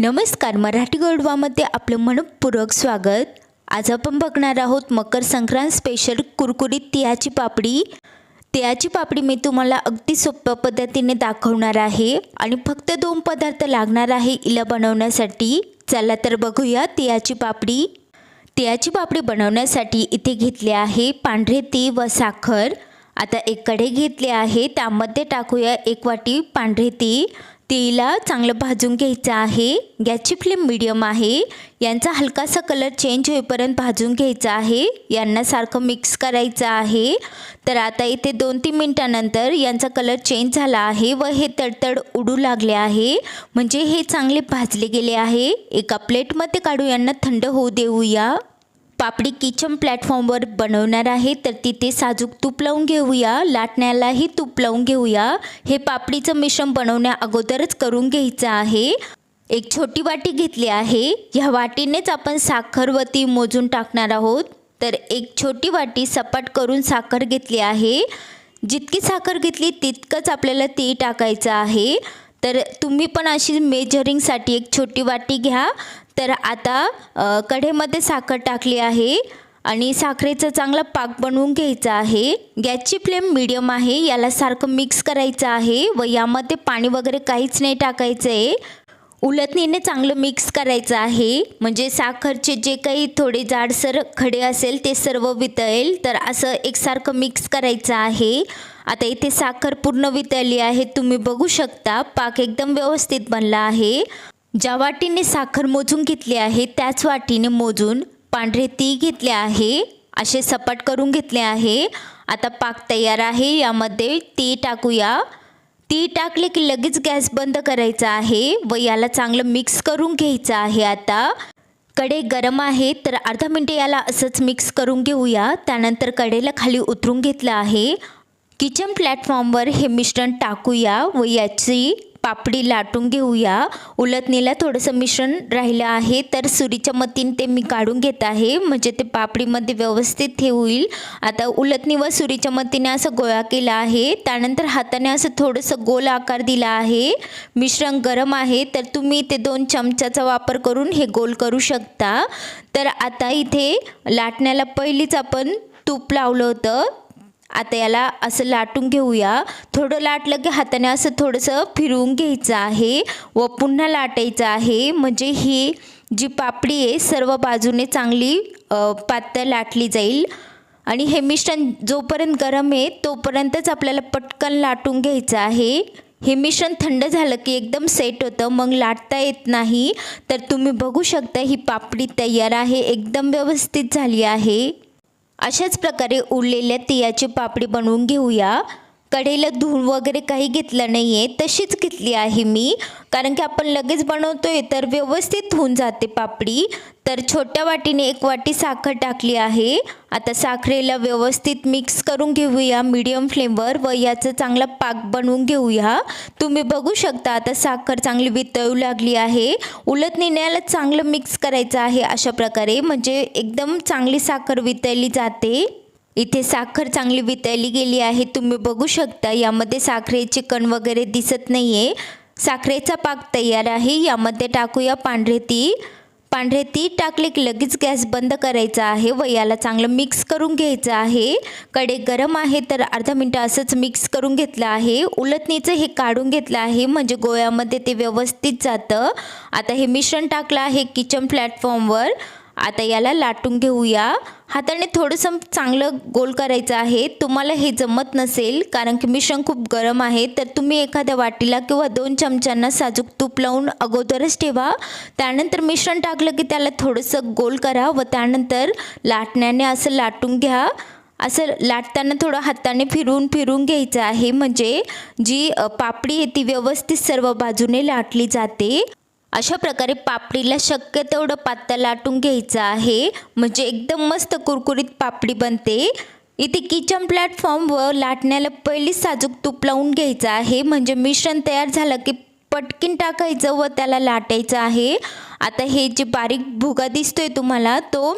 नमस्कार मराठी गोडवामध्ये आपलं मनपूर्वक स्वागत. आज आपण बघणार आहोत मकर संक्रांत स्पेशल कुरकुरीत तिळाची पापडी. तिळाची पापडी मी तुम्हाला अगदी सोप्या पद्धतीने दाखवणार आहे आणि फक्त दोन पदार्थ लागणार आहे इला बनवण्यासाठी. चला तर बघूया तिळाची पापडी. तिळाची पापडी बनवण्यासाठी इथे घेतले आहे पांढरे तीळ व साखर. आता एक कढई घेतली आहे त्यामध्ये टाकूया एक वाटी पांढरे तीळ. तेला चांगलं भाजून घ्यायचं आहे. गॅसची फ्लेम मिडियम आहे. यांचा हलकासा कलर चेंज होईपर्यंत भाजून घ्यायचा आहे. यांना सारखं मिक्स करायचं आहे. तर आता इथे दोन तीन मिनटानंतर यांचा कलर चेंज झाला आहे व हे तडतड उडू लागले आहे. म्हणजे हे चांगले भाजले गेले आहे. एका प्लेटमध्ये काढू यांना थंड होऊ देऊया. पापडी किचन प्लॅटफॉर्मवर बनवणार आहे तर तिथे साजूक तूप लावून घेऊया लाटण्यालाही तूप लावून घेऊया. हे पापडीचं मिश्रण बनवण्या अगोदरच करून घ्यायचं आहे. एक छोटी वाटी घेतली आहे. ह्या वाटीनेच आपण साखरवती मोजून टाकणार आहोत. तर एक छोटी वाटी सपाट करून साखर घेतली आहे. जितकी साखर घेतली तितकंच आपल्याला ती टाकायचं आहे. तर तुम्ही पण अशी मेजरिंगसाठी एक छोटी वाटी घ्या. तर आता कढेमध्ये कढईमध्ये साखर टाकली आहे आणि साखरेचा चांगला पाक बनवून घ्यायचा आहे. गॅसची फ्लेम मिडियम आहे याला सारखं मिक्स करायचं आहे व यामध्ये पाणी वगैरे काहीच नाही टाकायचं आहे उलटणीने चांगलं मिक्स करायचं आहे. म्हणजे साखरचे जे काही थोडे जाडसर खडे असेल ते सर्व वितळेल. तर असं एकसारखं मिक्स करायचं आहे. आता इथे साखर पूर्ण वितळली आहे तुम्ही बघू शकता. पाक एकदम व्यवस्थित बनला आहे. ज्या वाटीने साखर मोजून घेतली आहे त्याच वाटीने मोजून पांढरे ती घेतले आहे. असे सपाट करून घेतले आहे. आता पाक तयार आहे. यामध्ये ती टाकूया. ती टाकले की लगेच गॅस बंद करायचा आहे व याला चांगलं मिक्स करून घ्यायचं आहे आता. कडे गरम आहे तर अर्धा मिनटे याला असंच मिक्स करून घेऊया. त्यानंतर कडेला खाली उतरून घेतलं आहे. किचन प्लॅटफॉर्मवर हे मिश्रण टाकूया व याची पापडी लाटून घेऊया. उलटणीला थोडंसं मिश्रण राहिलं आहे. तर सुरीच्या मतीने ते मी काढून घेत आहे. म्हणजे ते पापडीमध्ये व्यवस्थित हे होईल. आता उलटणी व सुरीच्या मतीने असं गोळा केला आहे. त्यानंतर हाताने असं थोडंसं गोल आकार दिला आहे. मिश्रण गरम आहे. तर तुम्ही ते दोन चमचाचा वापर करून हे गोल करू शकता. तर आता इथे लाटण्याला पहिलीच आपण तूप लावलं होतं. आता याला असं लाटून घेऊया. थोडं लाटलं की हाताने असं थोडंसं फिरवून घ्यायचं आहे. व पुन्हा लाटायचं आहे. म्हणजे ही जी पापडी आहे सर्व बाजूने चांगली पातळ लाटली जाईल. आणि हे मिश्रण जोपर्यंत गरम आहे तोपर्यंतच आपल्याला पटकन लाटून घ्यायचं आहे. हे मिश्रण थंड झालं की एकदम सेट होतं. मग लाटता येत नाही. तर तुम्ही बघू शकता ही पापडी तयार आहे. एकदम व्यवस्थित झाली आहे. अशाच प्रकारे उरलेल्या तिळाची पापडी बनवून घेऊया. कढईला धुवून वगैरे काही घेतलं नाही आहे तशीच घेतली आहे मी. कारण की आपण लगेच बनवतोय तर व्यवस्थित होऊन जाते पापडी. तर छोट्या वाटीने एक वाटी साखर टाकली आहे. आता साखरेला व्यवस्थित मिक्स करून घेऊया मीडियम फ्लेमवर व याचं चांगला पाक बनवून घेऊया. तुम्ही बघू शकता आता साखर चांगली वितळू लागली आहे. उलट नेण्याला चांगलं मिक्स करायचं आहे अशा प्रकारे. म्हणजे एकदम चांगली साखर वितळली जाते. इथे साखर चांगली वितळली गेली आहे. तुम्ही बघू शकता यामध्ये साखरेचे कण वगैरे दिसत नाही आहे साखरेचा पाक तयार आहे. यामध्ये टाकूया पांढरे ती पांढरे ती टाकले की लगेच गॅस बंद करायचा आहे व याला चांगलं मिक्स करून घ्यायचं आहे. कडे गरम आहे तर अर्धा मिनटं असंच मिक्स करून घेतलं आहे. उलटणीचं हे काढून घेतलं आहे. म्हणजे गोळ्यामध्ये ते व्यवस्थित जातं. आता हे मिश्रण टाकलं आहे किचन प्लॅटफॉर्मवर. आता याला लाटून घेऊया. हाताने थोडंसं चांगलं गोल करायचं आहे. तुम्हाला हे जमत नसेल कारण की मिश्रण खूप गरम आहे तर तुम्ही एखाद्या वाटीला किंवा दोन चमच्यांना साजूक तूप लावून अगोदरच ठेवा. त्यानंतर मिश्रण टाकलं की त्याला थोडंसं गोल करा व त्यानंतर लाटण्याने असं लाटून घ्या. असं लाटताना थोडं हाताने फिरून फिरून घ्यायचं आहे. म्हणजे जी पापडी आहे ती व्यवस्थित सर्व बाजूने लाटली जाते. अशा प्रकारे पापडीला शक्य तेवढं पातळ लाटून घ्यायचं आहे. म्हणजे एकदम मस्त कुरकुरीत पापडी बनते. इथे किचन प्लॅटफॉर्मवर लाटण्याला पहिली साजूक तूप लावून घ्यायचं आहे. म्हणजे मिश्रण तयार झालं की पटकीन टाकायचं व त्याला लाटायचं आहे. आता हे जे बारीक भुगा दिसतोय तुम्हाला तो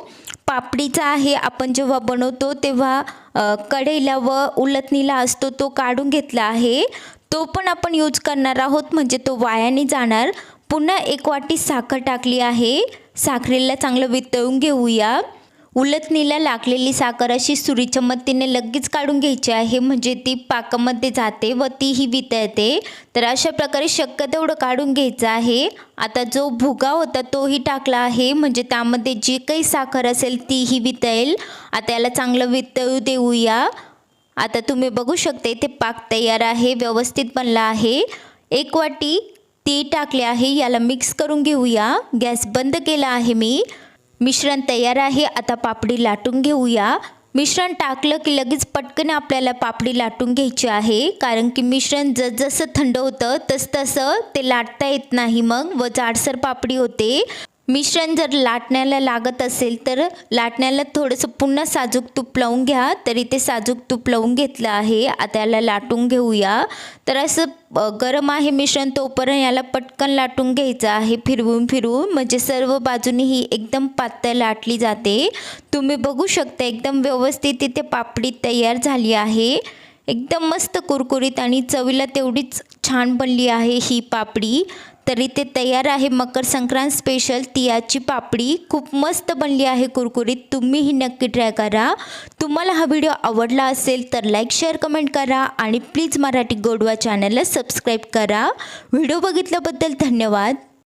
पापडीचा आहे. आपण जेव्हा बनवतो तेव्हा कढईला व उलटणीला असतो तो काढून घेतला आहे. तो पण आपण यूज करणार आहोत. म्हणजे तो वायाने जाणार. पुन्हा एक वाटी साखर टाकली आहे. साखरेला चांगलं वितळून घेऊया. उलटणीला लागलेली साखर अशी सुरीच्या मदतीने लगेच काढून घ्यायची आहे म्हणजे ती पाकामध्ये जाते व तीही वितळते. तर अशा प्रकारे शक्य तेवढं काढून घ्यायचं आहे. आता जो भुगा होता तोही टाकला आहे म्हणजे त्यामध्ये जी काही साखर असेल तीही वितळेल. आता याला चांगलं वितळू देऊया. आता तुम्ही बघू शकता इथे पाक तयार आहे व्यवस्थित बनला आहे. एक वाटी ती टाकले आहे याला मिक्स करून घेऊया. गॅस बंद केला आहे मी. मिश्रण तयार आहे आता पापडी लाटून घेऊया. मिश्रण टाकलं की लगेच पटकन आपल्याला पापडी लाटून घ्यायची आहे. कारण की मिश्रण जसजसं थंड होतं तसतसं ते लाटता येत नाही मग. व जाडसर पापडी होते. मिश्रण जर लाटण्याला लागत असेल तर लाटण्याला थोडंसं पुन्हा साजूक तूप लावून घ्या. तरी ते साजूक तूप लावून घेतलं आहे. आता याला लाटून घेऊया. तर असं गरम आहे मिश्रण तोपर्यंत याला पटकन लाटून घ्यायचं आहे फिरवून फिरवून. म्हणजे सर्व बाजूनी ही एकदम पातळ लाटली जाते. तुम्ही बघू शकता एकदम व्यवस्थित इथे पापडी तयार झाली आहे. एकदम मस्त कुरकुरीत आणि चवीला तेवढीच छान बनली आहे ही पापडी. तरी ते तयार आहे. मकर संक्रांत स्पेशल तियाची पापडी. खूप मस्त बनली आहे कुरकुरीत. तुम्हीही नक्की ट्राय करा. तुम्हाला हा व्हिडिओ आवडला असेल तर लाईक शेअर कमेंट करा आणि प्लीज मराठी गोडवा चॅनलला सबस्क्राईब करा. व्हिडिओ बघितल्याबद्दल धन्यवाद.